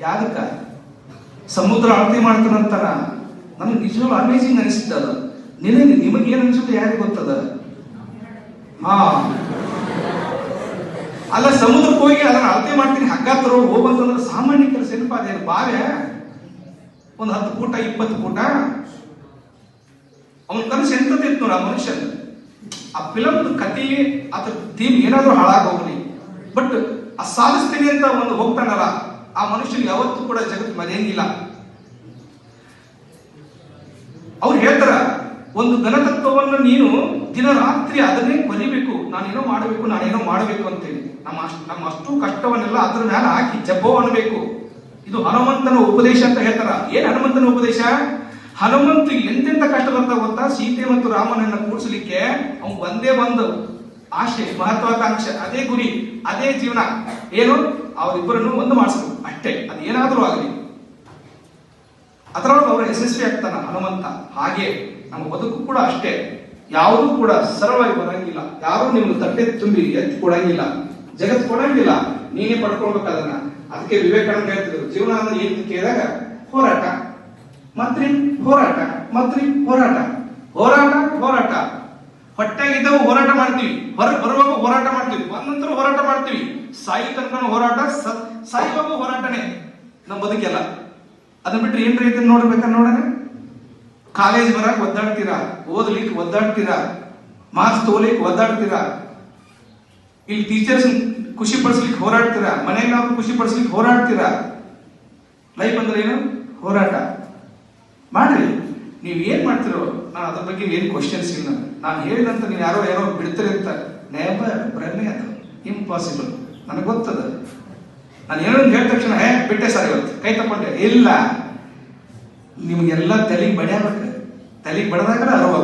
ಯಾದಕ್ಕ ಸಮುದ್ರ ಅಳತೆ ಮಾಡ್ತಾನಂತಾನ ನನಗೆ ನಿಜವಾಗ್ಲೂ ಅಮೇಜಿಂಗ್ ಅನಿಸ್ತದ ನಿನಗೆ ನಿಮಗೆ ಏನ್ ಅನ್ಸುತ್ತೆ ಯಾರಿಗೆ ಗೊತ್ತದ? ಹಾ. ಅಲ್ಲ ಸಮುದ್ರಕ್ಕೆ ಹೋಗಿ ಅದನ್ನ ಅಳತೆ ಮಾಡ್ತೀನಿ, ಹಗ್ಗ ತರೋ ಹೋಗ್ಬಂತಂದ್ರೆ ಸಾಮಾನ್ಯ ಕೆಲಸ ಏನಪ್ಪ ಅದೇನು ಬಾವೆ? ಒಂದು ಹತ್ತು ಫೂಟ ಇಪ್ಪತ್ತು ಫೂಟ ಅವನ ಕನಸು ಎಂತದಿತ್ತು ನೋಡ ಆ ಮನುಷ್ಯನ. ಆ ಫಿಲಮ್ ಕಥೆ ಅದ್ರ ಥೀಮ್ ಏನಾದ್ರೂ ಹಾಳಾಗೋಗ್ಲಿ. ಬಟ್ ಆ ಸಾಧಿಸ್ತೀನಿ ಅಂತ ಒಂದು ಹೋಗ್ತಾನಲ್ಲ ಆ ಮನುಷ್ಯನಿಗೆ ಯಾವತ್ತೂ ಕೂಡ ಜಗತ್ತು ಮರೆಯಂಗಿಲ್ಲ. ಅವ್ರು ಹೇಳ್ತಾರ, ಒಂದು ಘನತತ್ವವನ್ನು ನೀನು ದಿನ ರಾತ್ರಿ ಅದನ್ನೇ ಕೊಲಿಬೇಕು, ನಾನೇನೋ ಮಾಡಬೇಕು ನಾನೇನೋ ಮಾಡಬೇಕು ಅಂತೇಳಿ. ನಮ್ಮ ಅಷ್ಟು ನಮ್ಮ ಅಷ್ಟು ಕಷ್ಟವನ್ನೆಲ್ಲ ಅದ್ರ ಮೇಲೆ ಹಾಕಿ ಜಬ್ಬೋ ಅನ್ನಬೇಕು ಇದು ಹನುಮಂತನ ಉಪದೇಶ ಅಂತ ಹೇಳ್ತಾರ. ಏನ್ ಹನುಮಂತನ ಉಪದೇಶ? ಹನುಮಂತ ಎಂತೆಂತ ಕಷ್ಟ ಬರ್ತಾ ಗೊತ್ತಾ? ಸೀತೆ ಮತ್ತು ರಾಮನನ್ನ ಕೂಡಿಸ್ಲಿಕ್ಕೆ ಅವ್ನು ಒಂದೇ ಒಂದು ಆಶೆ, ಮಹತ್ವಾಕಾಂಕ್ಷೆ, ಅದೇ ಗುರಿ, ಅದೇ ಜೀವನ. ಏನು? ಅವರಿಬ್ಬರನ್ನು ಒಂದು ಮಾಡಿಸ್ಬೇಕು. ಏನಾದ್ರೂ ಆಗಲಿ. ಅದರೊಳಗೆ ಅವರು ಯಶಸ್ವಿ ಆಗ್ತಾನ ಹನುಮಂತ. ಹಾಗೆ ನಮ್ಮ ಬದುಕು ಕೂಡ ಅಷ್ಟೇ. ಯಾವುದೂ ಕೂಡ ಸರಳವಾಗಿ ಬರಂಗಿಲ್ಲ. ಯಾರೂ ನಿಮ್ಗೆ ತಟ್ಟೆ ತುಂಬಿ ಎತ್ತು ಕೊಡಂಗಿಲ್ಲ. ಜಗತ್ ಕೊಡಂಗಿಲ್ಲ. ನೀನೇ ಪಡ್ಕೊಳ್ಬೇಕು ಅದನ್ನ. ಅದಕ್ಕೆ ವಿವೇಕಾನಂದ ಹೇಳ್ತಿದ್ರು ಜೀವನ ಅಂದ್ರೆ ಏನು ಕೇಳಿದಾಗ, ಹೋರಾಟ. ಮತ್ರಿ ಹೋರಾಟ. ಮತ್ರಿ, ಹೋರಾಟ. ಹೋರಾಟ ಹೋರಾಟ. ಹೊಟ್ಟೆಗಿದ್ದವು ಹೋರಾಟ ಮಾಡ್ತೀವಿ. ಹೊರ ಬರುವಾಗ ಹೋರಾಟ ಮಾಡ್ತೀವಿ. ಒಂದಂತರ ಹೋರಾಟ ಮಾಡ್ತೀವಿ. ಸಾಯಿ ತನಕ ಹೋರಾಟ ಸಾಯುವಾಗ ಹೋರಾಟನೇ. ನಮ್ಮ ಬದುಕೆಲ್ಲ. ಅದನ್ನ ಬಿಟ್ರೆ ಏನ್ ರೀತಿ ನೋಡ್ಬೇಕ ನೋಡೋಣ ಕಾಲೇಜ್ ಬರಕ್ ಒದ್ದಾಡ್ತೀರಾ? ಓದ್ಲಿಕ್ಕೆ ಒದ್ದಾಡ್ತೀರಾ? ಮಾರ್ಕ್ಸ್ ತೋಲಿಕ್ ಒದ್ದಾಡ್ತೀರಾ? ಇಲ್ಲಿ ಟೀಚರ್ಸ್ ಖುಷಿ ಪಡಿಸ್ಲಿಕ್ಕೆ ಹೋರಾಡ್ತೀರಾ? ಮನೆಯಲ್ಲಿ ಅವ್ರು ಖುಷಿ ಪಡಿಸ್ಲಿಕ್ಕೆ ಹೋರಾಡ್ತೀರಾ? ಲೈಫ್ ಅಂದ್ರೆ ಏನು? ಹೋರಾಟ. ಮಾಡ್ರಿ. ನೀವು ಏನ್ ಮಾಡ್ತಿರೋ? ನಾನು ಅದ್ರ ಬಗ್ಗೆ ಏನು ಕ್ವಶನ್ಸ್ ಇಲ್ಲ. ನಾನು ಹೇಳಿದಂತ ನೀವು ಯಾರೋ ಯಾರೋ ಬಿಡ್ತೀರಿ ಅಂತ. ನೆವರ್ ಬ್ರಹ್ಮೆ ಅದು. ಇಂಪಾಸಿಬಲ್ ನನಗೆ ಗೊತ್ತದ. ನಾನು ಏನೋ ಹೇಳಿದ ತಕ್ಷಣ, ಹೇ, ಬಿಟ್ಟೆ ಸರ್ ಇವತ್ತು. ಕೈ ತಕೊಂಡೆ ಇಲ್ಲ, ನಿಮಗೆಲ್ಲ ತಲೆಗೆ ಬಡಿಯಬೇಕು ತಲೆಗೆ ಬಡದಾಗ ಅರಿವಾಗುತ್ತೆ